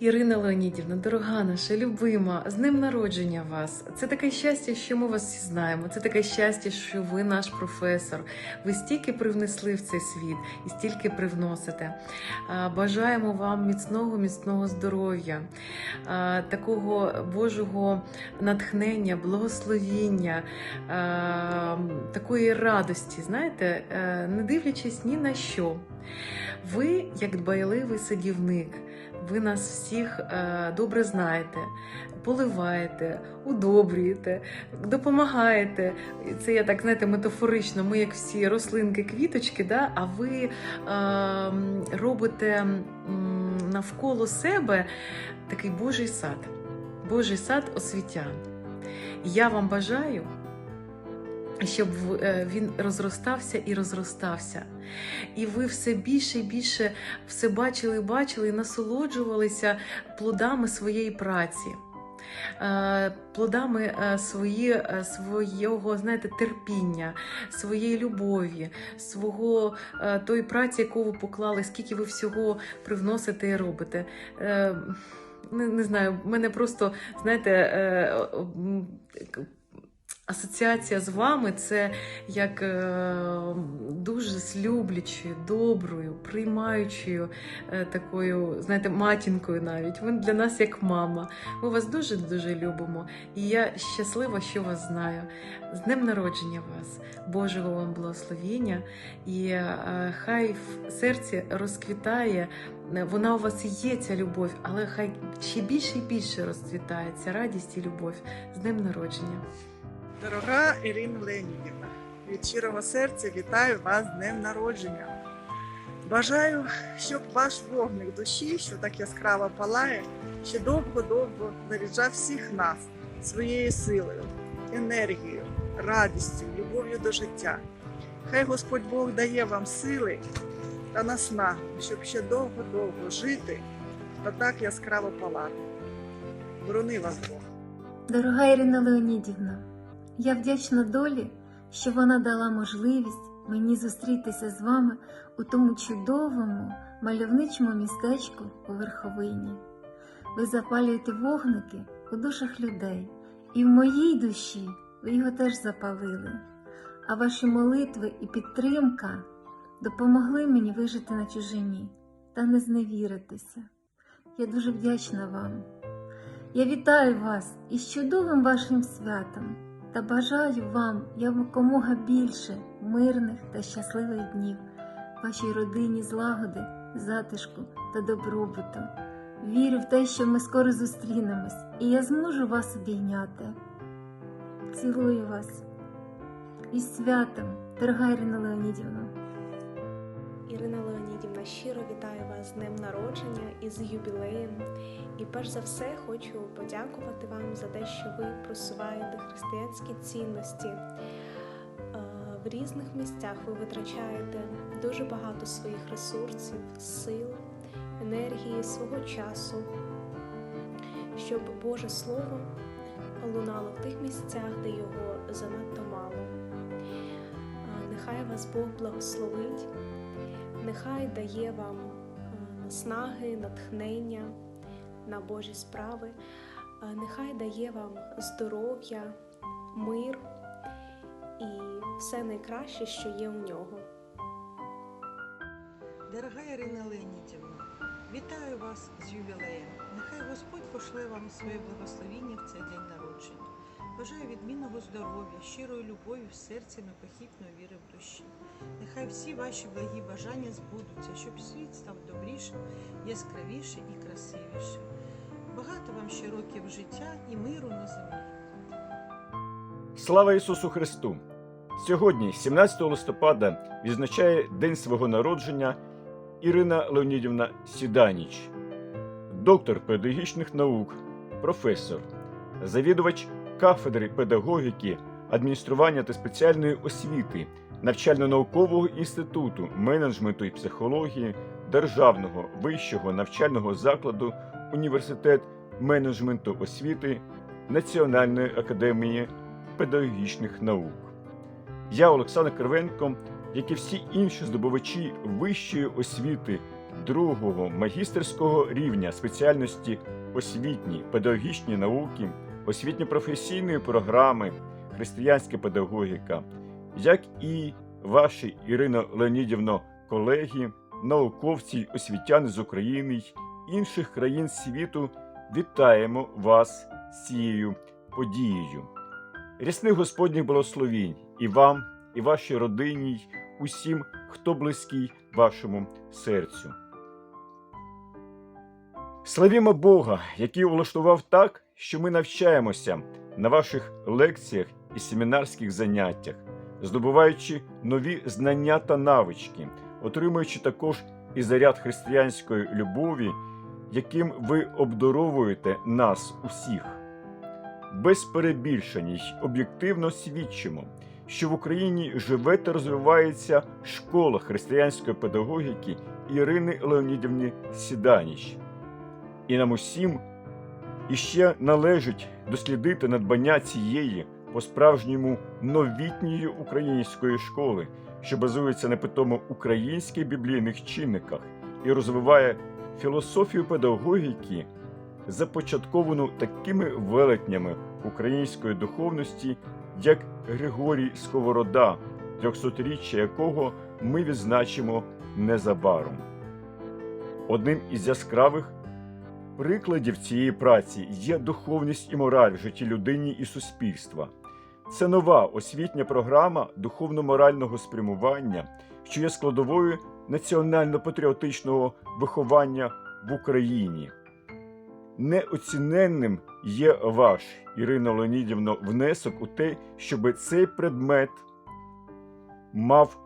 Ірина Леонідівна, дорога наша, любима, з днем народження вас. Це таке щастя, що ми вас всі знаємо. Це таке щастя, що ви наш професор. Ви стільки привнесли в цей світ і стільки привносите. Бажаємо вам міцного, міцного здоров'я, такого Божого натхнення, благословіння, такої радості, знаєте, е, не дивлячись ні на що. Ви, як дбайливий садівник, ви нас всіх е, добре знаєте, поливаєте, удобрюєте, допомагаєте. Це я так знаєте метафорично. Ми як всі рослинки, квіточки, да? а ви е, робите навколо себе такий Божий сад, Божий сад освітян. Я вам бажаю. Щоб е, він розростався і розростався, і ви все більше і більше все бачили, бачили і насолоджувалися плодами своєї праці, е, плодами е, свої, свого знаєте, терпіння, своєї любові, свого тої праці, яку ви поклали, скільки ви всього привносите і робите. Не, не знаю, мене просто, знаєте, асоціація з вами це як е, дуже з люблячою, доброю, приймаючою е, такою, знаєте, матінкою навіть. Ви для нас як мама. Ми вас дуже дуже любимо. І я щаслива, що вас знаю. З днем народження вас, Божого вам благословіння, і е, хай в серці розквітає. Вона у вас є ця любов, але хай ще більше і більше розцвітає ця радість і любов. З днем народження. Дорога Ірина Леонідівна, від щирого серця вітаю вас з днем народження. Бажаю, щоб ваш вогник душі, що так яскраво палає, ще довго-довго заряджав всіх нас своєю силою, енергією, радістю, любов'ю до життя. Хай Господь Бог дає вам сили та наснагу, щоб ще довго-довго жити та так яскраво палати. Борони вас Бог! Дорога Ірина Леонідівна, я вдячна долі, що вона дала можливість мені зустрітися з вами у тому чудовому мальовничому містечку у Верховині. Ви запалюєте вогники у душах людей, і в моїй душі ви його теж запалили. А ваші молитви і підтримка допомогли мені вижити на чужині та не зневіритися. Я дуже вдячна вам. Я вітаю вас із чудовим вашим святом та бажаю вам якомога більше мирних та щасливих днів, вашій родині злагоди, затишку та добробуту. Вірю в те, що ми скоро зустрінемось, і я зможу вас обійняти. Цілую вас із святом, дорога Ірина Леонідівна. Ірина Леонідівна, щиро вітаю вас з днем народження і з юбілеєм. І перш за все хочу подякувати вам за те, що ви просуваєте християнські цінності. Е, В різних місцях ви витрачаєте дуже багато своїх ресурсів, сил, енергії, свого часу, щоб Боже Слово лунало в тих місцях, де його занадто мало. Е, Нехай вас Бог благословить. Нехай дає вам е, наснаги, натхнення на Божі справи, Е, нехай дає вам здоров'я, мир і все найкраще, що є у нього. Дорога Ірина Леонідівна, вітаю вас з ювілеєм. Нехай Господь пошле вам своє благословіння в цей день народження. Бажаю відмінного здоров'я, щирої любові в серці, непохитної віри в душі. Нехай всі ваші благі бажання збудуться, щоб світ став добрішим, яскравішим і красивішим. Багато вам ще років життя і миру на землі. Слава Ісусу Христу! Сьогодні, 17 листопада, відзначає день свого народження Ірина Леонідівна Сіданіч, доктор педагогічних наук, професор, завідувач кафедри педагогіки, адміністрування та спеціальної освіти навчально-наукового інституту менеджменту і психології Державного вищого навчального закладу Університет менеджменту освіти Національної академії педагогічних наук. Я, Олександр Кривенко, як і всі інші здобувачі вищої освіти другого магістерського рівня спеціальності освітні, педагогічні науки, освітньо-професійної програми, християнська педагогіка, як і ваші Ірино Леонідівно колеги, науковці й освітяни з України й інших країн світу, вітаємо вас з цією подією. Рясних Господніх благословінь і вам, і вашій родині, усім, хто близький вашому серцю. Славімо Бога, який влаштував так, що ми навчаємося на ваших лекціях і семінарських заняттях, здобуваючи нові знання та навички, отримуючи також і заряд християнської любові, яким ви обдаровуєте нас усіх. Без перебільшень об'єктивно свідчимо, що в Україні живе та розвивається школа християнської педагогіки Ірини Леонідівни Сіданіч. І нам усім іще належить дослідити надбання цієї по-справжньому новітньої української школи, що базується на питому українських біблійних чинниках і розвиває філософію педагогіки, започатковану такими велетнями української духовності, як Григорій Сковорода, 300-річчя якого ми відзначимо незабаром. Одним із яскравих прикладів цієї праці є духовність і мораль в житті людині і суспільства. Це нова освітня програма духовно-морального спрямування, що є складовою національно-патріотичного виховання в Україні. Неоціненним є ваш, Ірина Леонідівно, внесок у те, щоб цей предмет мав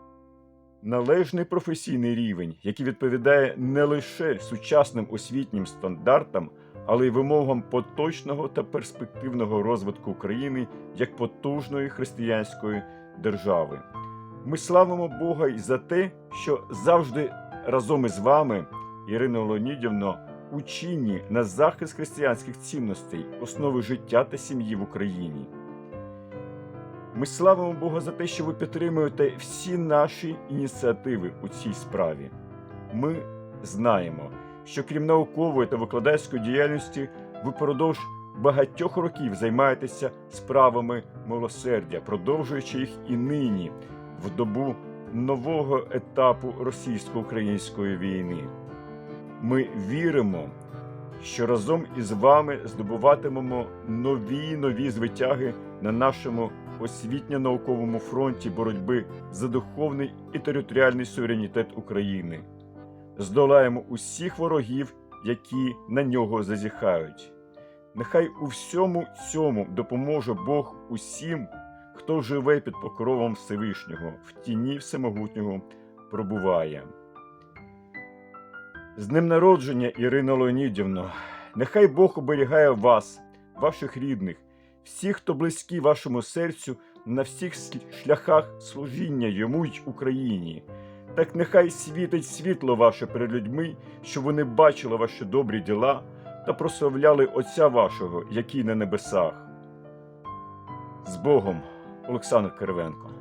належний професійний рівень, який відповідає не лише сучасним освітнім стандартам, але й вимогам поточного та перспективного розвитку України як потужної християнської держави. Ми славимо Бога і за те, що завжди разом із вами, Ірино Леонідівно, у чині на захист християнських цінностей, основи життя та сім'ї в Україні. Ми славимо Бога за те, що ви підтримуєте всі наші ініціативи у цій справі. Ми знаємо, що крім наукової та викладацької діяльності, ви продовж багатьох років займаєтеся справами милосердя, продовжуючи їх і нині, в добу нового етапу російсько-української війни. Ми віримо, що разом із вами здобуватимемо нові нові звитяги на нашому освітньо-науковому фронті боротьби за духовний і територіальний суверенітет України. Здолаємо усіх ворогів, які на нього зазіхають. Нехай у всьому цьому допоможе Бог усім, хто живе під покровом Всевишнього, в тіні Всемогутнього пробуває. З днем народження, Ірина Леонідівно, нехай Бог оберігає вас, ваших рідних, всіх, хто близький вашому серцю на всіх шляхах служіння йому й Україні. Так нехай світить світло ваше перед людьми, щоб вони бачили ваші добрі діла та прославляли Отця вашого, який на небесах. З Богом, Олександр Киривенко.